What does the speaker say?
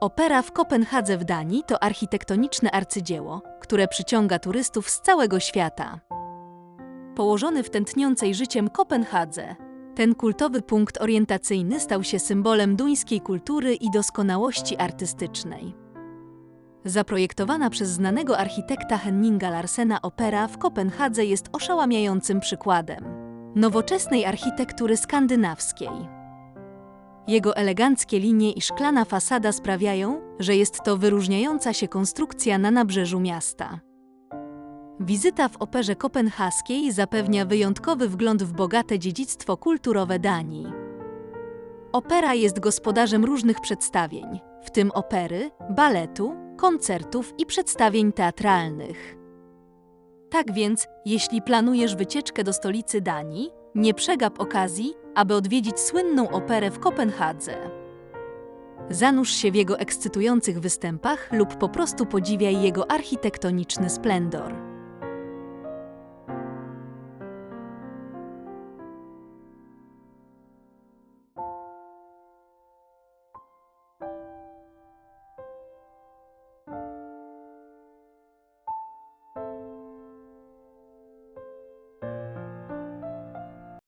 Opera w Kopenhadze w Danii to architektoniczne arcydzieło, które przyciąga turystów z całego świata. Położony w tętniącej życiem Kopenhadze, ten kultowy punkt orientacyjny stał się symbolem duńskiej kultury i doskonałości artystycznej. Zaprojektowana przez znanego architekta Henninga Larsena opera w Kopenhadze jest oszałamiającym przykładem nowoczesnej architektury skandynawskiej. Jego eleganckie linie i szklana fasada sprawiają, że jest to wyróżniająca się konstrukcja na nabrzeżu miasta. Wizyta w operze kopenhaskiej zapewnia wyjątkowy wgląd w bogate dziedzictwo kulturowe Danii. Opera jest gospodarzem różnych przedstawień, w tym opery, baletu, koncertów i przedstawień teatralnych. Tak więc, jeśli planujesz wycieczkę do stolicy Danii, nie przegap okazji, aby odwiedzić słynną operę w Kopenhadze. Zanurz się w jego ekscytujących występach lub po prostu podziwiaj jego architektoniczny splendor.